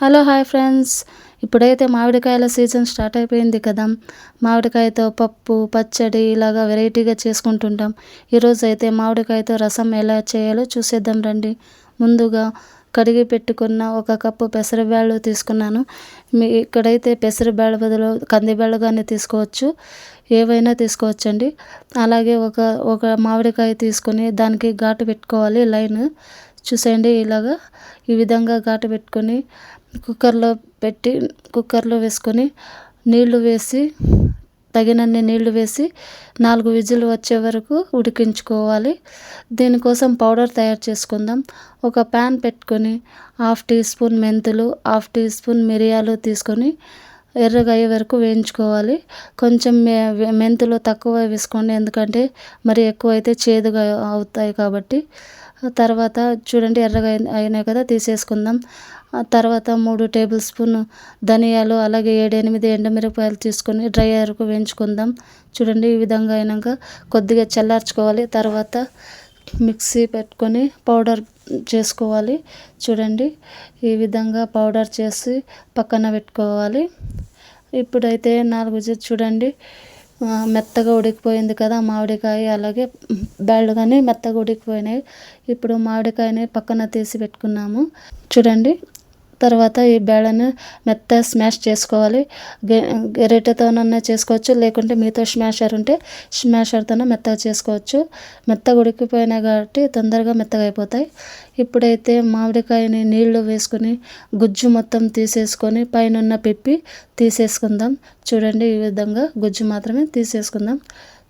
Hello hi friends. ఇప్పుడైతే మామిడికాయల season start అయిపోయింది కదా. మామిడికాయతో పప్పు పచ్చడి ఇలాగా వెరైటీగా చేసుకుంటుంటాం. ఈరోజు అయితే మామిడికాయతో రసం ఎలా చేయాలో చూసేద్దాం రండి. ముందుగా కడిగి పెట్టుకున్న ఒక కప్పు పెసరబ్యాళ్ళు తీసుకున్నాను. మీ ఇక్కడైతే పెసరబ్యాళ్ళ బదులు కందిబ్యాళ్ళు కానీ తీసుకోవచ్చు. ఏవైనా తీసుకోవచ్చండి. అలాగే ఒక ఒక మామిడికాయ తీసుకొని దానికి ఘాటు పెట్టుకోవాలి లైన్. చూసేయండి ఇలాగా. ఈ విధంగా ఘాటు పెట్టుకొని కుక్కర్లో పెట్టి కుక్కర్లో వేసుకొని నీళ్ళు వేసి తగినన్ని నీళ్ళు వేసి నాలుగు విజిల్లు వచ్చే వరకు ఉడికించుకోవాలి. దీనికోసం పౌడర్ తయారు చేసుకుందాం. ఒక ప్యాన్ పెట్టుకొని హాఫ్ టీ స్పూన్ మెంతులు హాఫ్ టీ స్పూన్ మిరియాలు తీసుకొని ఎర్రగా అయ్యే వరకు వేయించుకోవాలి. కొంచెం మె మెంతులు తక్కువ వేసుకోండి. ఎందుకంటే మరి ఎక్కువ అయితే చేదుగా అవుతాయి కాబట్టి. తర్వాత చూడండి ఎర్రగా అయినాయి కదా తీసేసుకుందాం. తర్వాత మూడు టేబుల్ స్పూన్ ధనియాలు అలాగే ఏడెనిమిది ఎండుమిరపకాయలు తీసుకొని డ్రై వరకు వేయించుకుందాం. చూడండి ఈ విధంగా అయినాక కొద్దిగా చల్లార్చుకోవాలి. తర్వాత మిక్సీ పెట్టుకొని పౌడర్ చేసుకోవాలి. చూడండి ఈ విధంగా పౌడర్ చేసి పక్కన పెట్టుకోవాలి. ఇప్పుడైతే నాలుగు చూడండి. మెత్తగా ఉడికిపోయింది కదా మామిడికాయ అలాగే బ్యాళ్ళు కానీ మెత్తగా ఉడికిపోయినాయి. ఇప్పుడు మామిడికాయని పక్కన తీసి పెట్టుకున్నాము. చూడండి. తర్వాత ఈ బేళను మెత్త స్మాష్ చేసుకోవాలి. గెరిటతోనన్నా చేసుకోవచ్చు లేకుంటే మీతో స్మాషర్ ఉంటే స్మాషర్తోనే మెత్తగా చేసుకోవచ్చు. మెత్తగా ఉడికిపోయినాయి కాబట్టి తొందరగా మెత్తగా అయిపోతాయి. ఇప్పుడైతే మామిడికాయని నీళ్ళు వేసుకొని గుజ్జు మొత్తం తీసేసుకొని పైన పిప్పి తీసేసుకుందాం. చూడండి ఈ విధంగా గుజ్జు మాత్రమే తీసేసుకుందాం.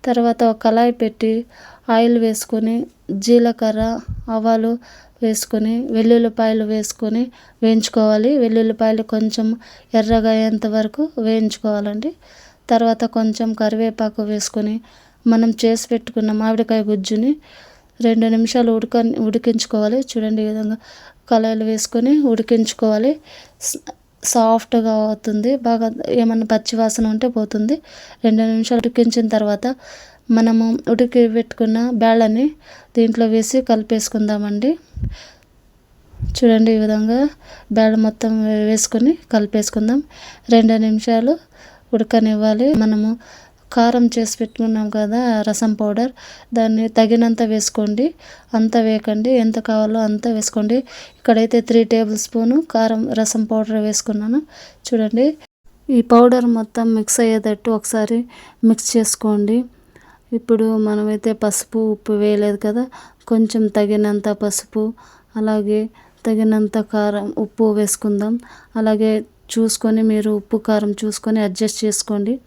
తర్వాత ఒక కళాయి పెట్టి ఆయిల్ వేసుకొని జీలకర్ర ఆవాలు వేసుకొని వెల్లుల్లిపాయలు వేసుకొని వేయించుకోవాలి. వెల్లుల్లిపాయలు కొంచెం ఎర్రగా అయ్యేంత వరకు వేయించుకోవాలండి. తర్వాత కొంచెం కరివేపాకు వేసుకొని మనం చేసి పెట్టుకున్న మామిడికాయ గుజ్జుని రెండు నిమిషాలు ఉడక ఉడికించుకోవాలి. చూడండి ఈ విధంగా కళాయిలు వేసుకొని ఉడికించుకోవాలి. సాఫ్ట్గా అవుతుంది. బాగా ఏమన్నా పచ్చివాసన ఉంటే పోతుంది. రెండు నిమిషాలు ఉడికించిన తర్వాత మనము ఉడికి పెట్టుకున్న బేళ్ళని దీంట్లో వేసి కలిపేసుకుందామండి. చూడండి ఈ విధంగా బేళ్ళ మొత్తం వేసుకొని కలిపేసుకుందాం. రెండు నిమిషాలు ఉడకనివ్వాలి. మనము కారం చేసి పెట్టుకున్నాం కదా రసం పౌడర్. దాన్ని తగినంత వేసుకోండి. అంత వేయకండి. ఎంత కావాలో అంత వేసుకోండి. ఇక్కడైతే త్రీ టేబుల్ స్పూను కారం రసం పౌడర్ వేసుకున్నాను. చూడండి. ఈ పౌడర్ మొత్తం మిక్స్ అయ్యేటట్టు ఒకసారి మిక్స్ చేసుకోండి. ఇప్పుడు మనమైతే పసుపు ఉప్పు వేయలేదు కదా కొంచెం తగినంత పసుపు అలాగే తగినంత కారం ఉప్పు వేసుకుందాం. అలాగే చూసుకొని మీరు ఉప్పు కారం చూసుకొని అడ్జస్ట్ చేసుకోండి.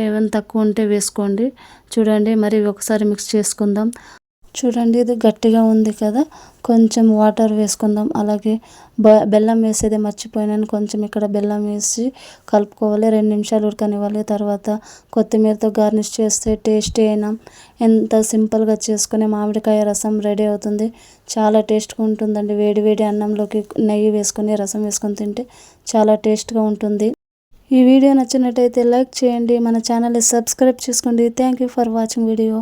ఏమైనా తక్కువ ఉంటే వేసుకోండి. చూడండి మరి ఒకసారి మిక్స్ చేసుకుందాం. చూడండి ఇది గట్టిగా ఉంది కదా. కొంచెం వాటర్ వేసుకుందాం. అలాగే బ బెల్లం వేసేది మర్చిపోయినాను కొంచెం ఇక్కడ బెల్లం వేసి కలుపుకోవాలి. రెండు నిమిషాలు ఉడకనివ్వాలి. తర్వాత కొత్తిమీరతో గార్నిష్ చేస్తే టేస్టీ అయినా ఎంత సింపుల్గా చేసుకునే మామిడికాయ రసం రెడీ అవుతుంది. చాలా టేస్ట్గా ఉంటుందండి. వేడి వేడి అన్నంలోకి నెయ్యి వేసుకొని రసం వేసుకొని తింటే చాలా టేస్ట్గా ఉంటుంది. ఈ వీడియో నచ్చినట్టయితే లైక్ చేయండి మన ఛానల్ని సబ్స్క్రైబ్ చేసుకోండి. Thank you for watching video